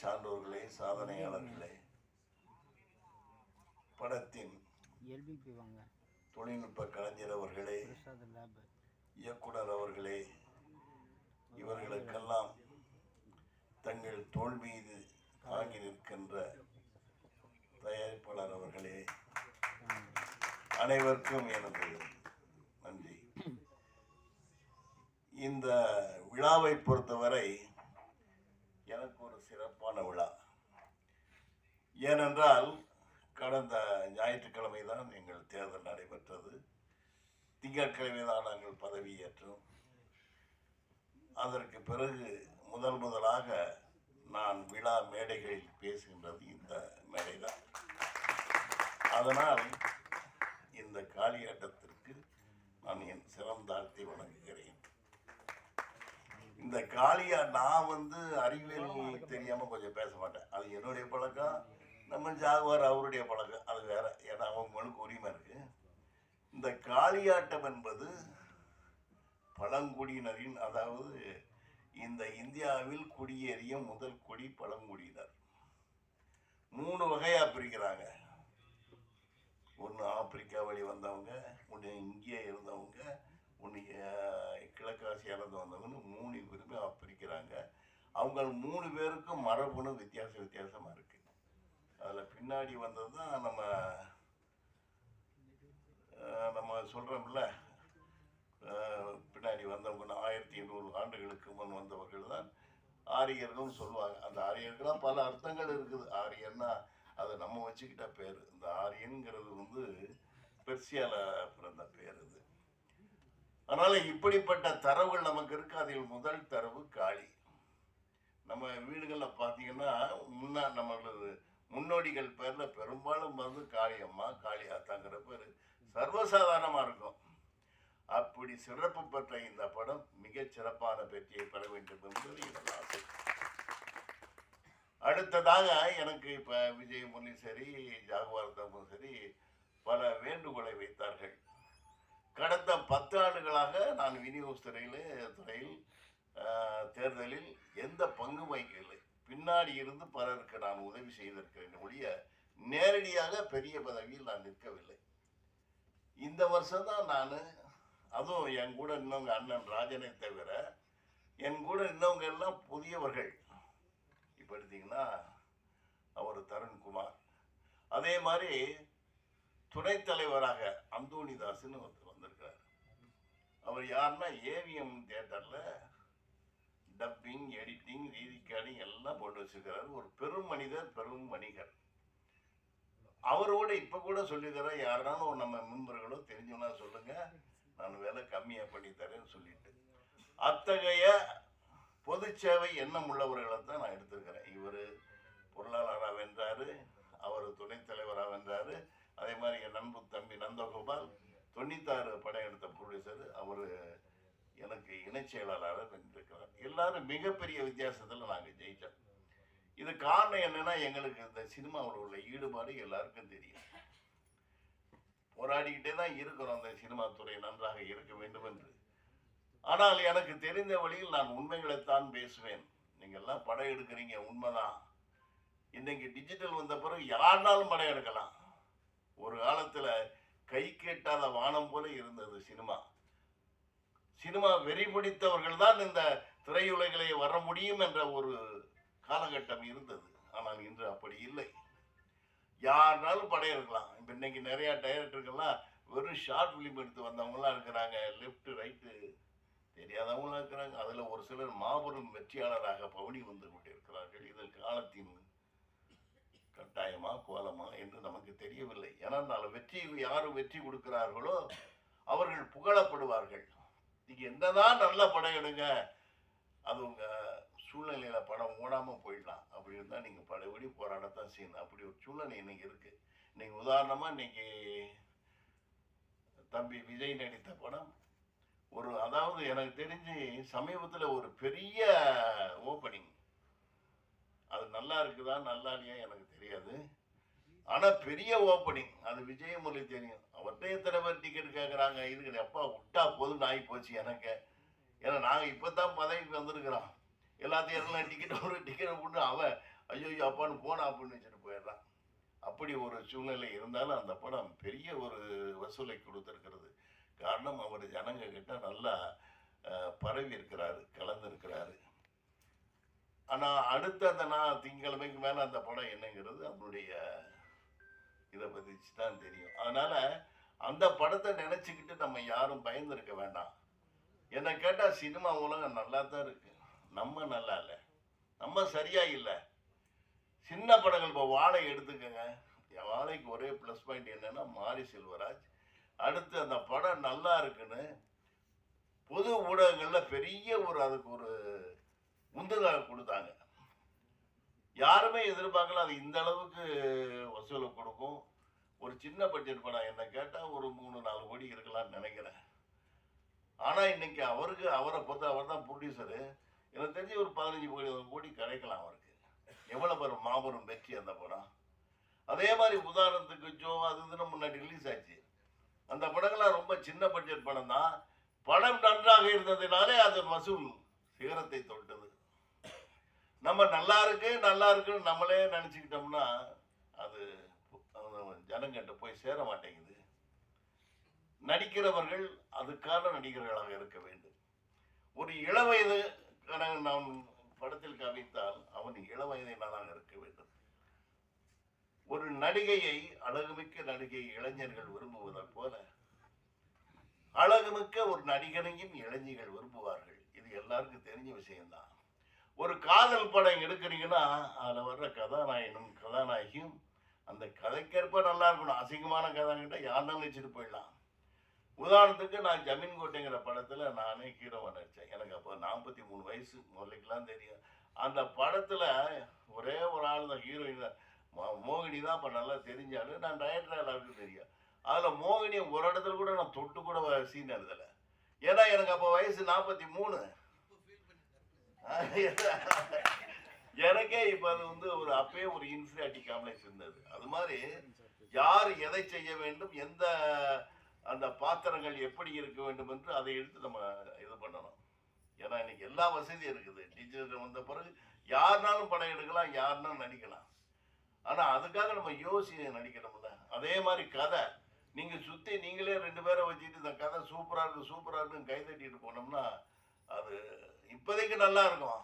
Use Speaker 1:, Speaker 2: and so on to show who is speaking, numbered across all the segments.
Speaker 1: சான்றோர்களே சாதனையாளர்களே. படத்தின் தொழில்நுட்ப கலைஞர் அவர்களே இயக்குனர் அவர்களே இவர்களுக்கெல்லாம் தங்கள் தோல் மீது தாங்கி நிற்கின்ற தயாரிப்பாளர் அவர்களே. அனைவருக்கும் எனது நன்றி. இந்த விழாவை பொறுத்தவரை எனக்கு சிறப்பான விழா. ஏனென்றால் கடந்த ஞாயிற்றுக்கிழமை தான் எங்கள் தேர்தல் நடைபெற்றது. திங்கட்கிழமை தான் நாங்கள் பதவியேற்றோம். அதற்கு பிறகு முதல் முதலாக நான் விழா மேடைகளில் பேசுகின்றது இந்த மேடை தான் அதனால் இந்த காளியாட்டத்திற்கு நான் என் சிறந்த தாழ்த்தி வணங்குகிறேன். இந்த காளியா நான் வந்து அறிவியல் தெரியாமல் கொஞ்சம் பேச மாட்டேன். அது என்னுடைய பழக்கம். நம்ம ஜாகுவார் அவருடைய பழக்கம். அது வேற. ஏன்னா அவங்களுக்கு உரிமை இருக்கு. இந்த காளியாட்டம் என்பது பழங்குடியினரின் அதாவது இந்த இந்தியாவில் குடியேறிய முதல் குடி பழங்குடியினர். மூணு வகையாக பிரிக்கிறாங்க. ஒன்று ஆப்பிரிக்கா வழி வந்தவங்க ஒன்று இங்கே இருந்தவங்க ஒன்று கிழக்காசியாலேருந்து வந்தவங்கன்னு அவங்க மூணு பேருக்கும் மரபுன்னு வித்தியாச வித்தியாசமாக இருக்குது அதில் பின்னாடி வந்தது தான் நம்ம நம்ம சொல்கிறோம்ல பின்னாடி வந்தவங்க ஆயிரத்தி எண்ணூறு ஆண்டுகளுக்கு முன் வந்தவர்கள் தான் ஆரியர்கள் சொல்லுவாங்க. அந்த ஆரியர்களாம் பல அர்த்தங்கள் இருக்குது. ஆரியன்னா அதை நம்ம வச்சுக்கிட்ட பேர். இந்த ஆரியன்கிறது வந்து பெர்சியால பிறந்த பேர் இது அதனால இப்படிப்பட்ட தரவுகள் நமக்கு இருக்கு. அதில் முதல் தரவு காளி. நம்ம வீடுகளில் பார்த்தீங்கன்னா முன்னா நம்மளது முன்னோடிகள் பேரில் பெரும்பாலும் வந்து காளியம்மா காளியாத்தாங்கிற பேர் சர்வசாதாரணமாக இருக்கும். அப்படி சிறப்பு பெற்ற இந்த படம் மிகச் சிறப்பான வெற்றியை பெற வேண்டும் என்பது எனது ஆசை. அடுத்ததாக எனக்கு இப்போ விஜயமுனி சரி ஜாகுவார் தம்பும் சரி பல வேண்டுகோளை வைத்தார்கள். கடந்த பத்து ஆண்டுகளாக நான் விநியோக துறையில் துறையில் தேர்தலில் எந்த பங்கு வகிக்கவில்லை. பின்னாடி இருந்து பலருக்கு நான் உதவி செய்திருக்கிறேன் ஒழிய நேரடியாக பெரிய பதவியில் நான் நிற்கவில்லை. இந்த வருஷம் தான் நான் அதுவும் என் கூட இன்னவங்க அண்ணன் ராஜனை தவிர என் கூட இன்னவங்க எல்லாம் புதியவர்கள். இப்போ எடுத்தீங்கன்னா அவர் தருண்குமார். அதே மாதிரி துணைத் தலைவராக அந்தோணிதாஸ்னு ஒருத்தர் வந்திருக்கார் அவர் யாருன்னா ஏவிஎம் தேட்டரில் டப்பிங் எடிட்டிங் ரீரிகார்டிங் எல்லாம் போட்டு வச்சிருக்கிறார். ஒரு பெரும் மனிதர் பெரும் வணிகர். அவரோட இப்போ கூட சொல்லித்தரேன் யாருனாலும் நம்ம மெம்பர்களோ தெரிஞ்சவனா சொல்லுங்க. நான் வேலை கம்மியாக பண்ணி தரேன்னு சொல்லிட்டு. அத்தகைய பொது சேவை எண்ணம் உள்ளவர்களை தான் நான் எடுத்திருக்கிறேன். இவர் பொருளாளராக வென்றார் அவர் துணைத் தலைவராக வென்றார். அதே மாதிரி என் நண்பு தம்பி நந்தகோபால் தொண்ணூத்தாறு படம் எடுத்த ப்ரொடியூசர் அவர் எனக்கு இணைச் செயலாளராக நின்றிருக்கிறார். எல்லாரும் மிகப்பெரிய வித்தியாசத்தில் நாங்கள் ஜெயித்தோம் இது காரணம் என்னன்னா எங்களுக்கு இந்த சினிமாவில் உள்ள ஈடுபாடு எல்லாருக்கும் தெரியும். போராடிக்கிட்டே தான் இருக்கிறோம் அந்த சினிமா துறை நன்றாக இருக்க வேண்டும் என்று. ஆனால் எனக்கு தெரிந்த வழியில் நான் உண்மைகளைத்தான் பேசுவேன். நீங்கள்லாம் படம் எடுக்கிறீங்க உண்மைதான். இன்னைக்கு டிஜிட்டல் வந்த பிறகு யாருனாலும் படம் எடுக்கலாம். ஒரு காலத்தில் கை கேட்டாத வானம் போல இருந்தது சினிமா. சினிமா வெறி பிடித்தவர்கள் தான் இந்த திரையுலகிலே வர முடியும் என்ற ஒரு காலகட்டம் இருந்தது. ஆனால் இன்று அப்படி இல்லை. யாருனாலும் படம் இருக்கலாம் இப்போ இன்னைக்கு நிறைய டைரக்டர்கள்லாம் வெறும் ஷார்ட் ஃபிலிம் எடுத்து வந்தவங்களாம் இருக்கிறாங்க. லெஃப்ட் ரைட்டு தெரியாதவங்களாம் இருக்கிறாங்க. அதில் ஒரு சிலர் மாபெரும் வெற்றியாளராக பவனி வந்து கொண்டிருக்கிறார்கள். இது காலத்தின் கட்டாயமா கோலமா என்று நமக்கு தெரியவில்லை. ஏன்னா வெற்றி யார் வெற்றி கொடுக்கிறார்களோ அவர்கள் புகழப்படுவார்கள். நீங்கள் என்னதான் நல்ல படம் எடுங்க அது உங்கள் சூழ்நிலையில் படம் ஓடாமல் போயிடலாம். அப்படி இருந்தால் நீங்கள் படைபடி போராடத்தான் செய்யணும். அப்படி ஒரு சூழ்நிலை இன்னைக்கு இருக்குது இன்னைக்கு உதாரணமாக இன்னைக்கு தம்பி விஜய் நடித்த படம். ஒரு அதாவது எனக்கு தெரிஞ்சு சமீபத்தில் ஒரு பெரிய ஓப்பனிங் அது நல்லா இருக்குதா நல்லா இல்லையா எனக்கு தெரியாது. ஆனால் பெரிய ஓப்பனிங் அது விஜயமுரளி தெரியும் அவர்கிட்ட எத்தனை பேர் டிக்கெட் கேட்குறாங்க இதுக்கு அப்பா விட்டா போதும் நாய் போச்சு எனக்கு. ஏன்னா நாங்கள் இப்போ தான் பதவிக்கு வந்திருக்கிறோம். எல்லாத்தையும் எல்லாம் டிக்கெட் ஒரு டிக்கெட் விட்டு அவன் ஐயோ அப்பான்னு போனா அப்படின்னு வச்சுட்டு போயிடுறான். அப்படி ஒரு சூழ்நிலை இருந்தாலும் அந்த படம் பெரிய ஒரு வசூலை கொடுத்துருக்கிறது. காரணம் அவர் ஜனங்க கிட்ட நல்லா பரவி இருக்கிறாரு கலந்துருக்கிறாரு. ஆனால் அடுத்த அந்த நான் திங்கக்கிழமைக்கு மேலே அந்த படம் என்னங்கிறது அதனுடைய இதை பற்றி தான் தெரியும். அதனால் அந்த படத்தை நினச்சிக்கிட்டு நம்ம யாரும் பயந்துருக்க வேண்டாம். என்னை கேட்டால் சினிமா உலகம் நல்லா தான் இருக்கு. நம்ம நல்லா இல்லை. நம்ம சரியா இல்லை. சின்ன படங்கள் இப்போ வாழை எடுத்துக்கோங்க. என் வாழைக்கு ஒரே ப்ளஸ் பாயிண்ட் என்னன்னா மாரி செல்வராஜ். அடுத்து அந்த படம் நல்லா இருக்குன்னு பொது ஊடகங்களில் பெரிய ஒரு அதுக்கு ஒரு உந்துதல் கொடுத்தாங்க. யாருமே எதிர்பார்க்கல அது இந்த அளவுக்கு வசூலை கொடுக்கும். ஒரு சின்ன பட்ஜெட் படம் என்ன கேட்டால் ஒரு மூணு நாலு கோடி இருக்கலாம்னு நினைக்கிறேன். ஆனால் இன்னைக்கு அவருக்கு அவரை பொறுத்த அவர் தான் ப்ரொடியூசரு எனக்கு தெரிஞ்சு ஒரு பதினஞ்சு கோடி கோடி கிடைக்கலாம் அவருக்கு. எவ்வளோ பெரும் மாபெரும் வெற்றி அந்த படம். அதே மாதிரி உதாரணத்துக்கு ஜோ அது இதுன்னு முன்னாடி ரிலீஸ் ஆச்சு. அந்த படங்கள்லாம் ரொம்ப சின்ன பட்ஜெட் படம் தான் படம் நன்றாக இருந்ததுனாலே அதன் வசூல் சிகரத்தை தொட்டது. நம்ம நல்லா இருக்கு நல்லா இருக்குன்னு நம்மளே நினச்சிக்கிட்டோம்னா அது ஜனங்கிட்ட போய் சேர மாட்டேங்குது. நடிக்கிறவர்கள் அதுக்கான நடிகர்களாக இருக்க வேண்டும். ஒரு இளவயது கணவன் நான் படத்தில் கவித்தால் அவன் இளவயதினாலாக இருக்க வேண்டும். ஒரு நடிகையை அழகுமிக்க நடிகை இளைஞர்கள் விரும்புவதைப் போல அழகுமிக்க ஒரு நடிகனையும் இளைஞர்கள் விரும்புவார்கள். இது எல்லாருக்கும் தெரிஞ்ச விஷயம்தான். ஒரு காதல் படம் எடுக்கிறீங்கன்னா அதில் வர்ற கதாநாயகனும் கதாநாயகியும் அந்த கதைக்கேற்ப நல்லா இருக்கணும். அசிங்கமான கதைகிட்ட யாருனாலும் வச்சுட்டு போயிடலாம். உதாரணத்துக்கு நான் ஜமீன் கோட்டைங்கிற படத்தில் நானே ஹீரோவை நடித்தேன் எனக்கு அப்போ நாற்பத்தி மூணு வயசு முதலுக்குலாம் தெரியும். அந்த படத்தில் ஒரே ஒரு ஆள் தான் ஹீரோயின் தான். மோகினி தான் அப்போ நல்லா தெரிஞ்சாலும் நான் டைரக்டர் எல்லாருக்கும் தெரியும். அதில் மோகினியை ஒரு இடத்துல கூட நான் தொட்டு கூட சீன் எழுதலை. ஏன்னா எனக்கு அப்போ வயசு நாற்பத்தி மூணு. எனக்கே இப்போ அது வந்து ஒரு அப்பயே ஒரு இன்ஃபிரியாரிட்டி காம்ப்ளெக்ஸ் இருந்தது. அது மாதிரி யார் எதை செய்ய வேண்டும் எந்த அந்த பாத்திரங்கள் எப்படி இருக்க வேண்டும் என்று அதை எடுத்து நம்ம இது பண்ணணும். ஏன்னா இன்னைக்கு எல்லா வசதியும் இருக்குது. டிஜிட்டல் வந்த பிறகு யாருனாலும் படம் எடுக்கலாம் யாருனாலும் நடிக்கலாம். ஆனால் அதுக்காக நம்ம யோசி நடிக்கணும்ல. அதே மாதிரி கதை. நீங்கள் சுற்றி நீங்களே ரெண்டு பேரை வச்சுட்டு இந்த கதை சூப்பராக இருக்கு சூப்பராக இருக்குன்னு கைதட்டிட்டு போனோம்னா அது இப்போதைக்கு நல்லா இருக்கும்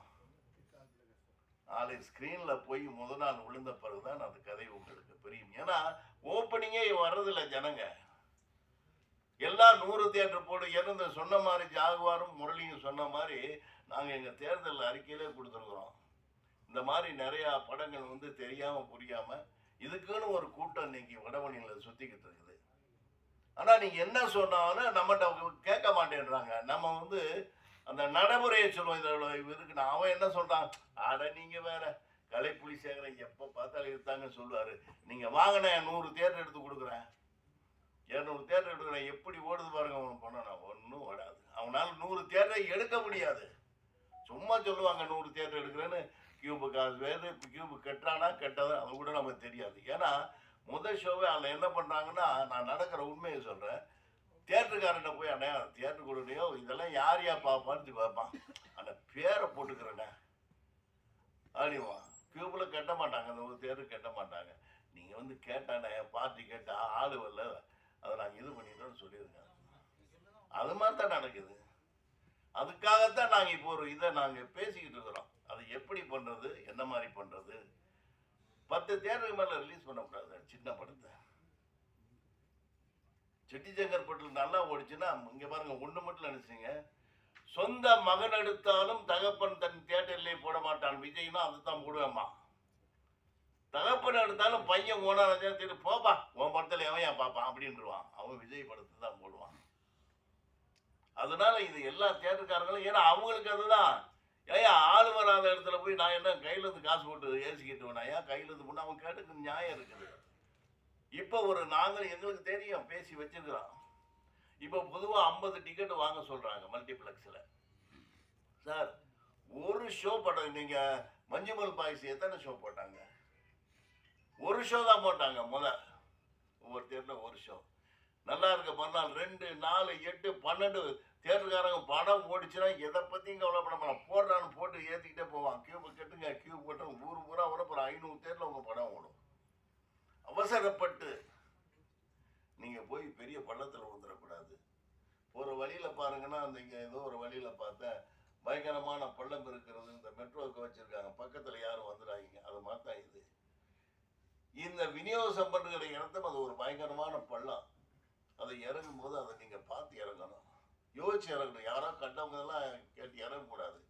Speaker 1: நாளை ஸ்க்ரீனில் போய் முத நாள் விழுந்த பிறகு தான் அந்த கதை உங்களுக்கு புரியும். ஏன்னா ஓப்பனிங்கே வர்றதில்ல ஜனங்க. எல்லாம் நூறு தேட்டர் போடு இறந்து சொன்ன மாதிரி ஜாகுவாரும் முரளியும் சொன்ன மாதிரி நாங்கள் எங்கள் தேர்தல் அறிக்கையிலே கொடுத்துருக்குறோம். இந்த மாதிரி நிறையா படங்கள் வந்து தெரியாமல் புரியாமல் இதுக்குன்னு ஒரு கூட்டம் இன்னைக்கு வடவழியில் சுற்றிக்கிட்டு இருக்குது. ஆனால் நீங்கள் என்ன சொன்னாலும் நம்மகிட்ட கேட்க மாட்டேன்றாங்க. நம்ம வந்து அந்த நடைமுறையை சொல்லுவோம். இதில் இருக்கு நான் அவன் என்ன சொல்கிறான் அட நீங்கள் வேற கலைப்புலி சேகரன் எப்போ பார்த்தாலும் இருத்தாங்க சொல்லுவார். நீங்கள் வாங்கின நூறு தேர்ட் எடுத்து கொடுக்குறேன். இரநூறு தேர்ட் எடுக்கிறேன். எப்படி ஓடுது பாருங்க அவன் பண்ணனா ஒன்றும் ஓடாது. அவனால் நூறு தேர்டை எடுக்க முடியாது. சும்மா சொல்லுவாங்க நூறு தேர்ட் எடுக்கிறேன்னு. கியூபு காசு வேறு கியூபு கெட்டானா கெட்டதா அது கூட நமக்கு தெரியாது. ஏன்னா முதல் ஷோவே அதில் என்ன பண்ணுறாங்கன்னா நான் நடக்கிற உண்மையை சொல்கிறேன் தேட்டருக்காரன்ட்ட போய் அண்ணே தேட்டர் கொடுக்கலையோ? இதெல்லாம் யார் யா பார்ப்பான்னு பார்ப்பான் அந்த பேரை போட்டுக்கிறண்ணே. அப்படிவா பியூப்பில் கட்ட மாட்டாங்க. அந்த ஒரு தேட்டர் கட்ட மாட்டாங்க. நீங்கள் வந்து கேட்டானே பார்ட்டி கேட்டா ஆளு வரல. அதை நாங்கள் இது பண்ணிட்டோம்னு சொல்லியிருக்காங்க அது மாதிரி தான் நடக்குது. அதுக்காகத்தான் நாங்கள் இப்போ ஒரு இதை நாங்கள் பேசிக்கிட்டு இருக்கிறோம். அது எப்படி பண்ணுறது என்ன மாதிரி பண்ணுறது பத்து தேட்டருக்கு மேலே ரிலீஸ் பண்ணக்கூடாது. சின்ன படத்தை. செட்டிசங்கர்பட்டில் நல்லா ஓடிச்சுன்னா இங்கே பாருங்க ஒன்று மட்டும் நினச்சிங்க சொந்த மகன் எடுத்தாலும் தகப்பன் தன் தியேட்டர்லேயே போட மாட்டான். விஜய்னா அதுதான் போடுவேம்மா. தகப்பன் எடுத்தாலும் பையன் ஓனா சரி போப்பா உன் படத்தில் எவன் ஏன் பார்ப்பான் அப்படின்றான் அவன் விஜய் படத்தை தான் போடுவான். அதனால இது எல்லா தேட்டருக்காரங்களும் ஏன்னா அவங்களுக்கு அதுதான். ஏன் ஆள் வராத இடத்துல போய் நான் என்ன கையிலேருந்து காசு போட்டு ஏசிக்கிட்டு ஏன் கையிலேருந்து இருந்து அவன் கேட்டுக்கு நியாயம் இருக்குது. இப்போ ஒரு நாங்கள் எங்களுக்கு தெரியும் பேசி வச்சிருக்கிறோம். இப்போ பொதுவாக ஐம்பது டிக்கெட் வாங்க சொல்கிறாங்க மல்டிப்ளெக்ஸில் சார் ஒரு ஷோ படம் நீங்கள் மஞ்சுமல் பாய்ஸ் எத்தனை ஷோ போட்டாங்க? ஒரு ஷோ தான் போட்டாங்க முத. ஒவ்வொரு தேட்டரில் ஒரு ஷோ நல்லா இருக்க மறுநாள் ரெண்டு நாலு எட்டு பன்னெண்டு. தேட்டருக்காரங்க படம் ஓடிச்சுன்னா எதை பற்றியும் கவலைப்பட மாட்டான். போடுறான்னு போட்டு ஏற்றிக்கிட்டே போவான். கியூப் கட்டுங்க கியூப் போட்டு ஊர் பூரா வர போகிறான் அவசரப்பட்டு. நீங்க போய் பெரிய பள்ளத்துல வந்துடக்கூடாது ஒரு வழியில பாருங்கன்னா அந்த இங்கே ஏதோ ஒரு வழியில பார்த்தேன். பயங்கரமான பள்ளம் இருக்கிறது இந்த மெட்ரோவுக்கு வச்சிருக்காங்க. பக்கத்துல யாரும் வந்துடாதீங்க. அது மாதிரி தான் இது. இந்த விநியோக சம்பந்தங்கிற இடத்தும் அது ஒரு பயங்கரமான பள்ளம். அதை இறங்கும் போது அதை நீங்க பார்த்து இறங்கணும். யோசிச்சு இறங்கணும். யாரோ கண்டவங்கெல்லாம் கேட்டு இறங்கக்கூடாது.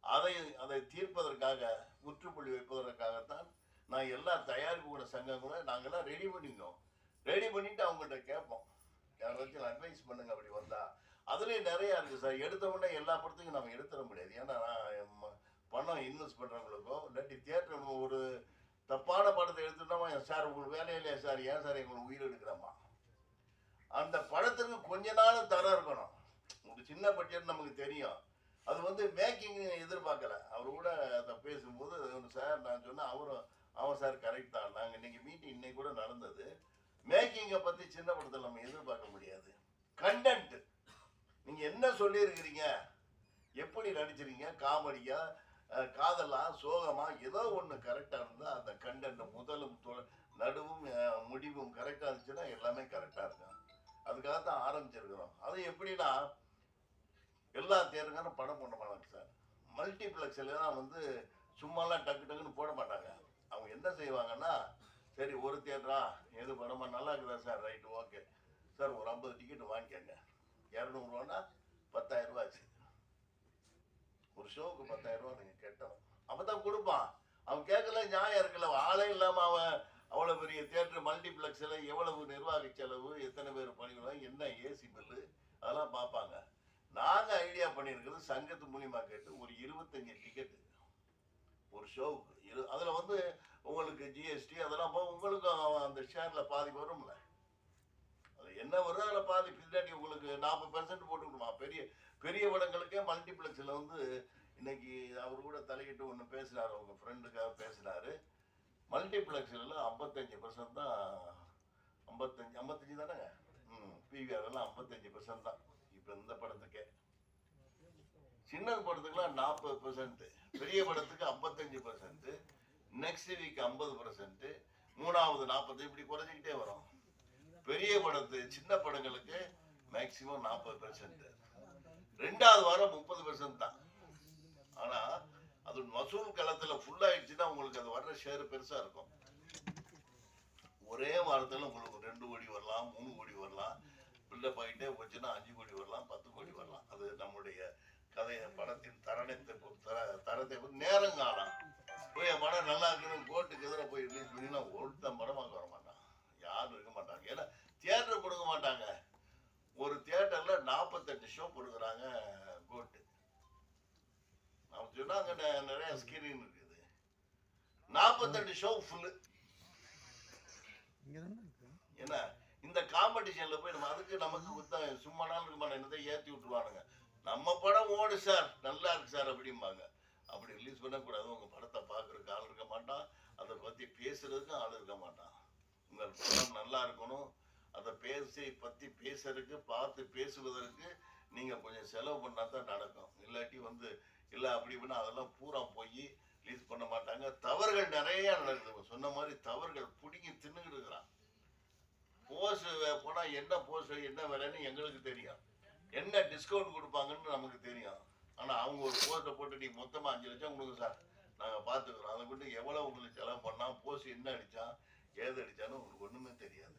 Speaker 1: அதை அதை தீர்ப்பதற்காக முற்றுப்புள்ளி வைப்பதற்காகத்தான் நான் எல்லா தயாரிப்பு கூட சங்கங்களை ரெடி பண்ணிக்கோம் ரெடி பண்ணிட்டு அவங்கள்ட்ட கேட்போம். யாராச்சும் அட்வைஸ் பண்ணுங்க அப்படி வந்தா. அதுலேயும் நிறையா இருக்குது சார். எடுத்த உடனே எல்லா படத்துக்கும் நம்ம எடுத்துட முடியாது. ஏன்னா நான் பணம் இன்வெஸ்ட் பண்ணுறவங்களுக்கும் இல்லாட்டி தியேட்டர் ஒரு தப்பான படத்தை எடுத்துட்டோமா சார் உங்களுக்கு வேலை இல்லையா சார்? ஏன் சார் எங்களுக்கு உயிர் எடுக்கிறோமா? அந்த படத்துக்கு கொஞ்ச நாள் தரம் இருக்கணும். ஒரு சின்ன பட்ஜெட் நமக்கு தெரியும். அது வந்து மேக்கிங் எதிர்பார்க்கல. அவர் கூட அதை பேசும்போது சார் நான் சொன்னேன் அவரும் அவன் சார் கரெக்ட் தான். நாங்கள் இன்றைக்கி மீட்டிங் இன்னைக்கு கூட நடந்தது. மேக்கிங்கை பற்றி சின்ன படத்தில் நம்ம எதிர்பார்க்க முடியாது. கண்டென்ட் நீங்கள் என்ன சொல்லியிருக்கிறீங்க? எப்படி நடிச்சிருக்கீங்க? காமெடியா? காதலா? சோகமா? ஏதோ ஒன்று கரெக்டாக இருந்தால் அந்த கண்டென்ட் முதலும் தொ- நடுவும் முடிவும் கரெக்டாக இருந்துச்சுன்னா எல்லாமே கரெக்டாக இருக்கும். அதுக்காக தான் ஆரம்பிச்சிருக்கிறோம். அது எப்படின்னா எல்லா தேட்டருக்காரும் படம் பண்ண மாட்டாங்க சார். மல்டிப்ளெக்ஸில் தான் வந்து சும்மாலாம் டக்கு டக்குன்னு போட மாட்டாங்க. அவங்க என்ன செய்வாங்கன்னா சரி ஒரு தேட்டரா எது படமா நல்லா இருக்குதா சார்? Right okay. சார் ஒரு ஐம்பது டிக்கெட் வாங்கிக்கங்க. இரநூறுவான்னா பத்தாயிரம் ரூபா ஆச்சு ஒரு ஷோவுக்கு பத்தாயிரம் ரூபா நீங்கள் கட்டணும் அப்போ தான் கொடுப்பான். அவன் கேட்கல நியாயம் இருக்கல ஆளே இல்லாமல் அவன் அவ்வளோ பெரிய தேட்டர் மல்டிப்ளெக்ஸில் எவ்வளவு நிர்வாக செலவு எத்தனை பேர் பணிகளும் என்ன ஏசி பில்லு அதெல்லாம் பார்ப்பாங்க. நாங்கள் ஐடியா பண்ணியிருக்கிறது சங்கத்து மூலியமாக கேட்டு ஒரு இருபத்தஞ்சி டிக்கெட்டு ஒரு ஷோவுக்கு இரு அதில் வந்து உங்களுக்கு ஜிஎஸ்டி அதெல்லாம் போக உங்களுக்கும் அந்த ஷேரில் பாதி வரும்ல. அது என்ன வருதோ அதில் பாதி பின்னாடி உங்களுக்கு நாற்பது பெர்சன்ட் போட்டுக்கணுமா பெரிய பெரிய படங்களுக்கே மல்டிப்ளெக்ஸில் வந்து இன்னைக்கு அவர் கூட தலையிட்டு ஒன்று பேசினார் அவங்க ஃப்ரெண்டுக்காக பேசினாரு. மல்டிப்ளெக்ஸில் ஐம்பத்தஞ்சு பர்சன்ட் தான் ஐம்பத்தஞ்சு ஐம்பத்தஞ்சு தானேங்க? ம் பிவிஆர்லாம் ஐம்பத்தஞ்சு பர்சன்ட் தான். இப்போ இந்த படத்துக்கே. சின்ன படத்துக்குலாம் நாற்பது பர்சன்ட் பெரிய படத்துக்கு ஐம்பத்தஞ்சு பர்சன்ட் நெக்ஸ்ட் வீக் ஐம்பது பர்சன்ட் மூணாவது நாற்பது இப்படி குறைஞ்சிக்கிட்டே வரும். பெரிய படத்து சின்ன படங்களுக்கு மேக்சிமம் நாற்பது பெர்சன்ட் ரெண்டாவது வாரம் முப்பது பெர்சன்ட் தான். ஆனா அது மசூல் களத்துல ஃபுல் ஆயிடுச்சுன்னா உங்களுக்கு அது வர்ற ஷேர் பெருசா இருக்கும். ஒரே வாரத்துல உங்களுக்கு ரெண்டு கோடி வரலாம் மூணு கோடி வரலாம் பில்டப் ஆகிட்டே போச்சுன்னா அஞ்சு கோடி வரலாம் பத்து கோடி வரலாம். அது நம்முடைய கதை படத்தின் தரணத்தை தரத்தை நேரம் காலம் போய் படம் நல்லா இருக்குன்னு கோர்ட்டுக்கு எதிராக போய் ரிலீஸ் பண்ணினா ஒருத்தன் படம் வாங்க வர மாட்டான். யாரும் இருக்க மாட்டாங்க. ஏன்னா தியேட்டர் கொடுக்க மாட்டாங்க. ஒரு தியேட்டர்ல நாற்பத்தெட்டு ஷோ கொடுக்குறாங்க கோர்ட்டு அவன் சொன்னா அங்க நெ- நிறைய ஸ்கிரீன் இருக்குது. நாற்பத்தெட்டு ஷோ ஃபுல்லு என்ன இந்த காம்படிஷன்ல போய் நம்ம அதுக்கு நமக்கு சும்மா நாள் இருக்க மாட்டேன் என்னதை ஏற்றி விட்டுருவானுங்க. நம்ம படம் ஓடு சார். நல்லா இருக்கு சார் அப்படிம்பாங்க. அப்படி ரிலீஸ் பண்ணக்கூடாது. உங்க படத்தை பார்க்கறதுக்கு ஆள் இருக்க மாட்டான். அதை பத்தி பேசுறதுக்கும் ஆள் இருக்க மாட்டான். உங்கள் படம் நல்லா இருக்கணும். அதை பேசி பத்தி பேசுறதுக்கு பார்த்து பேசுவதற்கு நீங்க கொஞ்சம் செலவு பண்ணா தான் நடக்கும். இல்லாட்டி வந்து இல்லை அப்படி இப்படின்னா அதெல்லாம் பூரா போய் ரிலீஸ் பண்ண மாட்டாங்க. தவறுகள் நிறைய நடக்குது. சொன்ன மாதிரி தவறுகள் பிடிங்கி தின்னுக்கிட்டு இருக்கிறான். போஸ் போனா என்ன போஸ் என்ன விலைன்னு எங்களுக்கு தெரியும். என்ன டிஸ்கவுண்ட் கொடுப்பாங்கன்னு நமக்கு தெரியும். ஆனால் அவங்க ஒரு போஸ்ட்டை போட்டு நீ மொத்தமாக அஞ்சு லட்சம் கொடுங்க சார். நாங்கள் பார்த்துக்குறோம் அதை கொண்டு எவ்வளோ உங்களுக்கு செலவு பண்ணால் போஸ்ட் என்ன அடித்தான் ஏது அடித்தான்னு உங்களுக்கு ஒன்றுமே தெரியாது.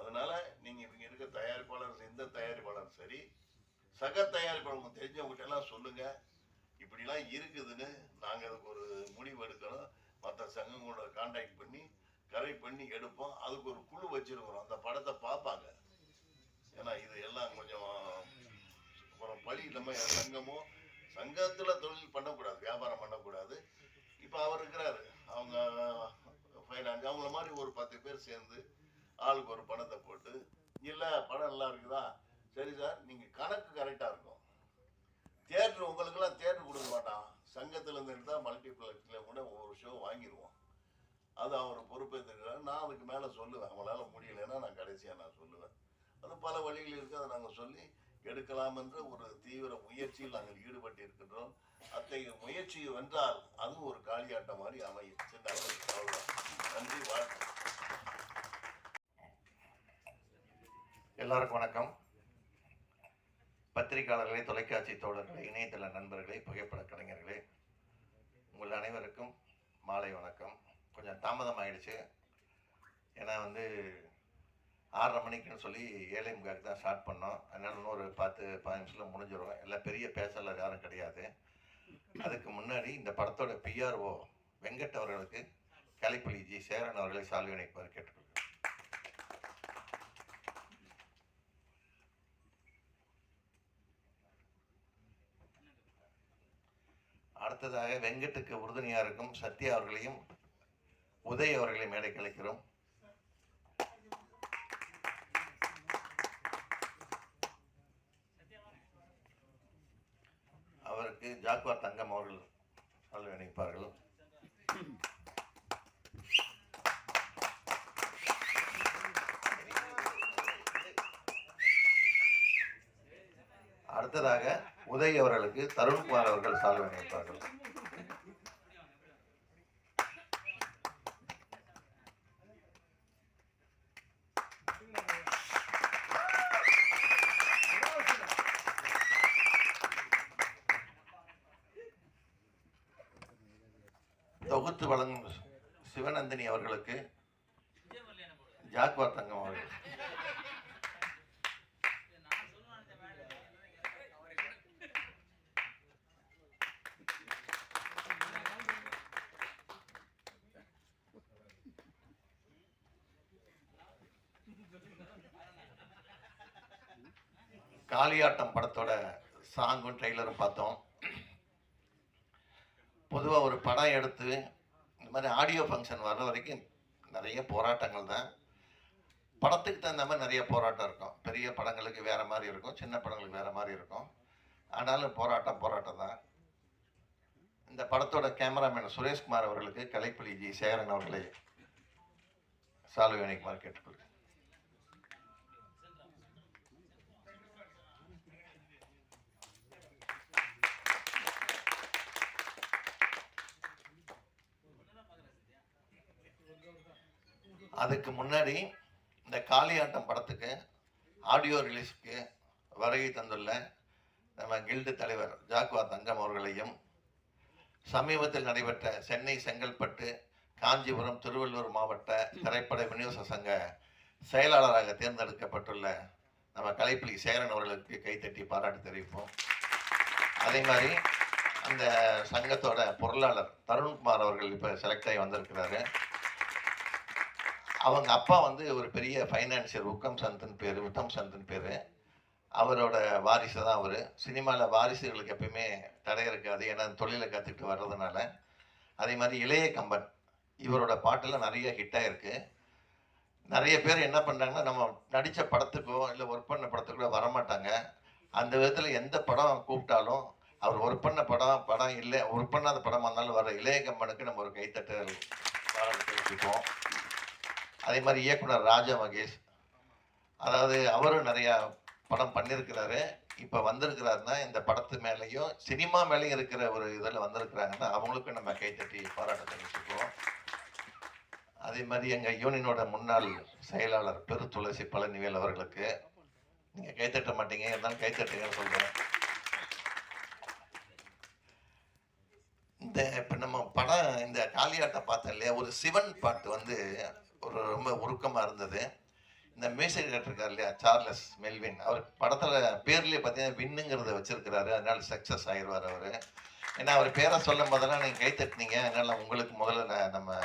Speaker 1: அதனால் நீங்கள் இவங்க இருக்க தயாரிப்பாளர் எந்த தயாரிப்பாளர் சரி சக தயாரிப்பாளர் உங்களுக்கு தெரிஞ்சவங்ககிட்ட எல்லாம் சொல்லுங்கள் இப்படிலாம் இருக்குதுன்னு நாங்கள் அதுக்கு ஒரு முடிவு எடுக்கணும். மற்ற சங்கங்களோட கான்டாக்ட் பண்ணி கரெக்ட் பண்ணி எடுப்போம். அதுக்கு ஒரு குழு வச்சிருக்கிறோம். அந்த படத்தை பார்ப்பாங்க. ஏன்னா இது எல்லாம் கொஞ்சம் அப்புறம் பழி நம்ம சங்கமும் சங்கத்தில் தொழில் பண்ணக்கூடாது வியாபாரம் பண்ணக்கூடாது. இப்போ அவர் இருக்கிறாரு. அவங்க ஃபைனான்ஸ் அவங்கள மாதிரி ஒரு பத்து பேர் சேர்ந்து ஆளுக்கு ஒரு பணத்தை போட்டு இல்லை படம் நல்லா இருக்குதா? சரி சார் நீங்கள் கணக்கு கரெக்டாக இருக்கும். தேட்ரு உங்களுக்கெல்லாம் தேட்ரு கொடுக்க மாட்டான். சங்கத்துலேருந்து எடுத்தால் மல்டிப்ளெக்ஸில் கூட ஒரு ஷோ வாங்கிடுவோம் அது அவர் பொறுப்பேற்றுக்கிறார் நான் அதுக்கு மேலே சொல்லுவேன். அவங்களால முடியலைன்னா நான் கடைசியாக நான் சொல்லுவேன். அது பல வழிகள் இருக்குது அதை நாங்கள் சொல்லி எடுக்கலாம் என்று ஒரு தீவிர முயற்சியில் நாங்கள் ஈடுபட்டு இருக்கின்றோம் அத்தகைய முயற்சி வென்றால் அதுவும் ஒரு காளியாட்டம் மாதிரி அமையும். நன்றி வாழ்க்கை
Speaker 2: எல்லாருக்கும் வணக்கம். பத்திரிகையாளர்களே தொலைக்காட்சி தோழர்களே இணையதள நண்பர்களே புகைப்பட கலைஞர்களே உங்கள் அனைவருக்கும் மாலை வணக்கம். கொஞ்சம் தாமதம் ஆயிடுச்சு ஏன்னா வந்து ஆறரை மணிக்குன்னு சொல்லி ஏழை முகாக்கு தான் ஸ்டார்ட் பண்ணோம். அதனால இன்னொரு பத்து பதினஞ்சு நிமிஷத்தில் முடிஞ்சிடும் எல்லாம் பெரிய பேச்சாளர் யாரும் கிடையாது. அதுக்கு முன்னாடி இந்த படத்தோட பிஆர்ஓ வெங்கட் அவர்களுக்கு கலைப்பள்ளி ஜி சேரன் அவர்களை சால்வி இணைப்பார் கேட்டுக்கொள்கிறேன். அடுத்ததாக வெங்கட்டுக்கு உறுதுணையாக இருக்கும் சத்யா அவர்களையும் உதய் அவர்களையும் மேடை கழிக்கிறோம் அவருக்கு ஜாக்வார் தங்கம் அவர்கள் சால்வை அடுத்ததாக உதய் அவர்களுக்கு தருண்குமார் அவர்கள் சால்வை தொகுத்து வழங்கும் சிவநந்தினி அவர்களுக்கு ஜாக்வார் தங்கம் அவர்கள். காளியாட்டம் படத்தோட சாங்கும் ட்ரெய்லரும் பார்த்தோம். பொதுவாக ஒரு படம் எடுத்து இது மாதிரி ஆடியோ ஃபங்க்ஷன் வர்ற வரைக்கும் நிறைய போராட்டங்கள் தான். படத்துக்கு தகுந்த மாதிரி நிறைய போராட்டம் இருக்கும். பெரிய படங்களுக்கு வேறு மாதிரி இருக்கும். சின்ன படங்களுக்கு வேறு மாதிரி இருக்கும். ஆனாலும் போராட்டம் போராட்டம் தான். இந்த படத்தோட கேமராமேன் சுரேஷ்குமார் அவர்களுக்கு கலைப்புலி ஜி சேகரன் அவர்களை சால்வை கேட்டுக்கொள்கிறேன். அதுக்கு முன்னாடி இந்த காளியாட்டம் படத்துக்கு ஆடியோ ரிலீஸ்க்கு வருகை தந்துள்ள நம்ம கில்டு தலைவர் ஜாக்வா தங்கம் அவர்களையும் சமீபத்தில் நடைபெற்ற சென்னை செங்கல்பட்டு காஞ்சிபுரம் திருவள்ளூர் மாவட்ட திரைப்பட விநியோக சங்க செயலாளராக தேர்ந்தெடுக்கப்பட்டுள்ள நம்ம கலைப்புலி சேரன் அவர்களுக்கு கைத்தட்டி பாராட்டு தெரிவிப்போம். அதே மாதிரி அந்த சங்கத்தோட பொருளாளர் தருண்குமார் அவர்கள் இப்போ செலக்ட் ஆகி வந்திருக்கிறாரு. அவங்க அப்பா வந்து ஒரு பெரிய ஃபைனான்சியர் உக்கம் சந்தன் பேர் உத்தம் சந்தன் பேர். அவரோட வாரிசு தான் அவர். சினிமாவில் வாரிசுகளுக்கு எப்பயுமே தடை இருக்காது. ஏன்னா தொழிலை கற்றுக்கிட்டு வர்றதுனால. அதே மாதிரி இளைய கம்பன் இவரோட பாட்டெல்லாம் நிறைய ஹிட் இருக்குது நிறைய பேர் என்ன பண்ணுறாங்கன்னா நம்ம நடித்த படத்துக்கோ இல்லை ஒர்க் பண்ண படத்துக்கோ வரமாட்டாங்க. அந்த விதத்தில் எந்த படம் கூப்பிட்டாலும் அவர் ஒர்க் பண்ண படம் படம் இல்லை ஒர்க் பண்ணாத படம் வந்தாலும் வர இளைய கம்பனுக்கு நம்ம ஒரு கைத்தட்டல் பாராட்டு தெரிவிப்போம் அதே மாதிரி இயக்குனர் ராஜா மகேஷ். அதாவது அவரும் நிறையா படம் பண்ணியிருக்கிறாரு. இப்போ வந்திருக்கிறாருன்னா இந்த படத்து மேலேயும் சினிமா மேலேயும் இருக்கிற ஒரு இதில் வந்திருக்கிறாங்கன்னா அவங்களுக்கும் நம்ம கைத்தட்டி பாராட்ட தெரிவிச்சுக்குவோம். அதே மாதிரி எங்கள் யூனியனோட முன்னாள் செயலாளர் பெரு துளசி பழனிவேல் அவர்களுக்கு நீங்கள் கைத்தட்ட மாட்டீங்க இருந்தாலும் கைத்தட்டுங்கன்னு சொல்கிறேன் இந்த இப்போ நம்ம படம் இந்த காளியாட்டம் பார்த்தோம் இல்லையா? ஒரு சிவன் பாட்டு வந்து ஒரு ரொம்ப உருக்கமாக இருந்தது. இந்த மியூசிக் டைரக்டர் இருக்கார் இல்லையா? Charles Melvin. அவர் படத்தில் பேர்லேயே பார்த்தீங்கன்னா வின்னுங்கிறத வச்சிருக்கிறாரு. அதனால சக்ஸஸ் ஆயிடுவார் அவர். ஏன்னா அவர் பேரை சொல்லும் போதெல்லாம் நீங்கள் கை தட்டினீங்க. அதனால உங்களுக்கு முதல்ல நான் நம்ம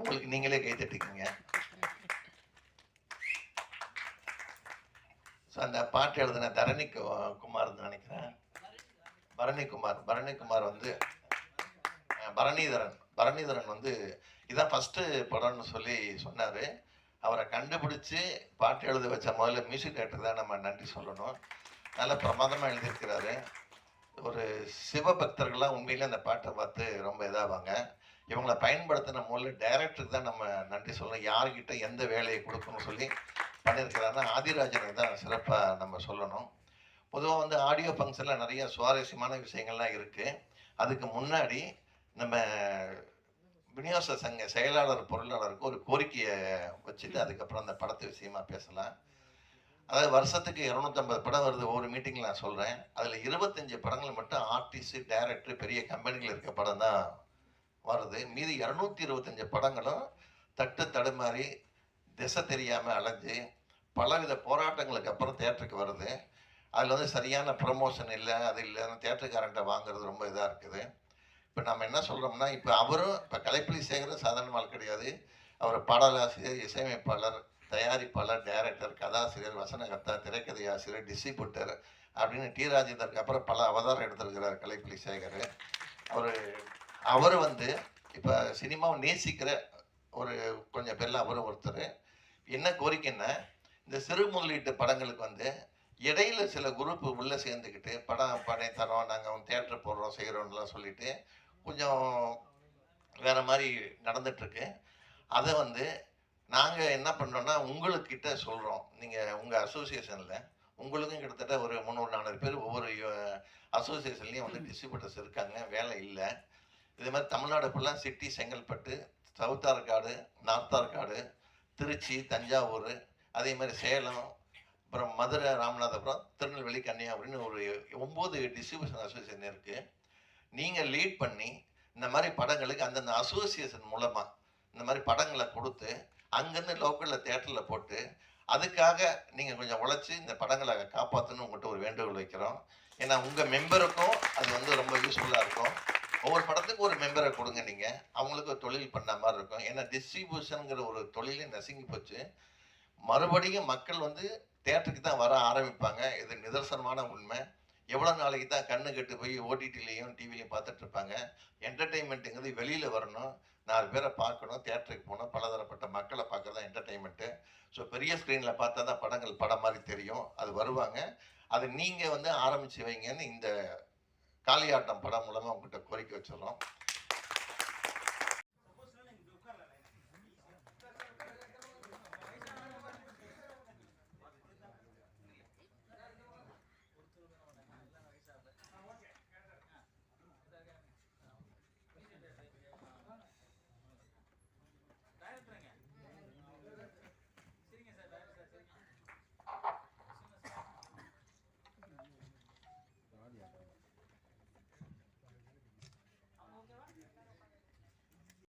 Speaker 2: உங்களுக்கு நீங்களே கை தட்டிக்கிங்க. ஸோ அந்த பாட்டு எழுதின தரணி குமார்னு நினைக்கிறேன். பரணிகுமார் பரணி குமார் வந்து பரணிதரன். பரணிதரன் வந்து இதான் ஃபஸ்ட்டு படம்னு சொல்லி சொன்னார். அவரை கண்டுபிடிச்சி பாட்டு எழுத வச்ச முதல்ல மியூசிக் டைரக்டர் தான் நம்ம நன்றி சொல்லணும். நல்ல பிரமாதமாக எழுதியிருக்கிறாரு. ஒரு சிவபக்தர்கள்லாம் உண்மையிலே அந்த பாட்டை பார்த்து ரொம்ப இதாவாங்க. இவங்களை பயன்படுத்தின முதல்ல டைரக்டருக்கு தான் நம்ம நன்றி சொல்லணும். யார்கிட்ட எந்த வேலையை கொடுக்கணும்னு சொல்லி பண்ணியிருக்கிறாருன்னா ஆதிராஜனுக்கு தான் சிறப்பாக நம்ம சொல்லணும். பொதுவாக வந்து ஆடியோ ஃபங்க்ஷனில் நிறைய சுவாரஸ்யமான விஷயங்கள்லாம் இருக்குது அதுக்கு முன்னாடி நம்ம விநியோக சங்க செயலாளர் பொருளாளருக்கு ஒரு கோரிக்கையை வச்சுட்டு அதுக்கப்புறம் அந்த படத்து விஷயமா பேசலாம். அதாவது வருஷத்துக்கு இரநூத்தம்பது படம் வருது ஒவ்வொரு மீட்டிங்கில் நான் சொல்கிறேன் அதில் இருபத்தஞ்சு படங்கள் மட்டும் ஆர்டிஸ்ட் டைரக்டர் பெரிய கம்பெனிகள் இருக்க படம் தான் வருது. மீதி இரநூத்தி இருபத்தஞ்சு படங்களும் தட்டு தடுமாறி திசை தெரியாமல் அலைஞ்சு பலவித போராட்டங்களுக்கு அப்புறம் தேட்டருக்கு வருது. அதில் வந்து சரியான ப்ரமோஷன் இல்லை அது இல்லைன்னு தேட்டருக்காரன்ட்ட வாங்குறது ரொம்ப இதாக இருக்குது. இப்போ நம்ம என்ன சொல்கிறோம்னா இப்போ அவரும் இப்போ கலைப்புலி சேகரும் சாதாரண கிடையாது. அவர் பாடலாசிரியர் இசையமைப்பாளர் தயாரிப்பாளர் டைரக்டர் கதாசிரியர் வசனகர்த்தா திரைக்கதை ஆசிரியர் டிஸ்ட்ரிபியூட்டர் அப்படின்னு டி ராஜேந்தருக்கு அப்புறம் பல அவதாரம் எடுத்திருக்கிறார் கலைப்புலி சேகர். அவர் அவர் வந்து இப்போ சினிமாவை நேசிக்கிற ஒரு கொஞ்சம் பேரில் அவரும் ஒருத்தர். என்ன கோரிக்கைன்னா இந்த சிறு முதலீட்டு படங்களுக்கு வந்து இடையில சில குரூப் உள்ளே சேர்ந்துக்கிட்டு படம் பணி தரோம் நாங்கள் தேட்டர் போடுறோம் செய்கிறோம்லாம் சொல்லிட்டு கொஞ்சம் வேற மாதிரி நடந்துட்டுருக்கு. அதை வந்து நாங்கள் என்ன பண்ணுறோன்னா உங்களுக்கிட்ட சொல்கிறோம் நீங்கள் உங்கள் அசோசியேஷனில் உங்களுக்கும் கிட்டத்தட்ட ஒரு முந்நூறு நானூறு பேர் ஒவ்வொரு அசோசியேஷன்லேயும் வந்து டிஸ்ட்ரிபியூட்டர்ஸ் இருக்காங்க. வேலை இல்லை. இதே மாதிரி தமிழ்நாடு ஃபுல்லாக city Chengalpattu south Arcot north Arcot Trichy Thanjavur அதே மாதிரி சேலம் அப்புறம் மதுரை ராமநாதபுரம் திருநெல்வேலி கன்னியாகுமரின்னு ஒரு ஒம்பது டிஸ்ட்ரிபியூஷன் அசோசியேஷன் இருக்குது நீங்கள் லீட் பண்ணி இந்த மாதிரி படங்களுக்கு அந்தந்த அசோசியேஷன் மூலமாக இந்த மாதிரி படங்களை கொடுத்து அங்கேருந்து லோக்கலில் தேட்டரில் போட்டு அதுக்காக நீங்கள் கொஞ்சம் உழைச்சி இந்த படங்களை காப்பாற்றணும் உங்கள்கிட்ட ஒரு வேண்டுகோள் வைக்கிறோம். ஏன்னா உங்கள் மெம்பருக்கும் அது வந்து ரொம்ப யூஸ்ஃபுல்லாக இருக்கும். ஒவ்வொரு படத்துக்கு ஒரு மெம்பரை கொடுங்க நீங்கள் அவங்களுக்கு ஒரு தொழில் பண்ண மாதிரி இருக்கும். ஏன்னா டிஸ்ட்ரிபியூஷனுங்கிற ஒரு தொழிலே நசுங்கி போச்சு. மறுபடியும் மக்கள் வந்து தேட்டருக்கு தான் வர ஆரம்பிப்பாங்க. இது நிதர்சனமான உண்மை. எவ்வளோ நாளைக்கு தான் கண்ணு கெட்டு போய் ஓடிடிலையும் டிவிலையும் பார்த்துட்டு இருப்பாங்க என்டர்டெயின்மெண்ட்டுங்கிறது வெளியில் வரணும். நாலு பேரை பார்க்கணும். தேட்டருக்கு போகணும். பலதரப்பட்ட மக்களை பார்க்குறது தான் என்டர்டெயின்மெண்ட்டு ஸோ பெரிய ஸ்க்ரீனில் பார்த்தா தான் படங்கள் படம் மாதிரி தெரியும். அது வருவாங்க. அது நீங்கள் வந்து ஆரம்பிச்சு வைங்கன்னு இந்த காளியாட்டம் படம் மூலமாக உங்கள்கிட்ட கோரிக்கை வச்சிடறோம்.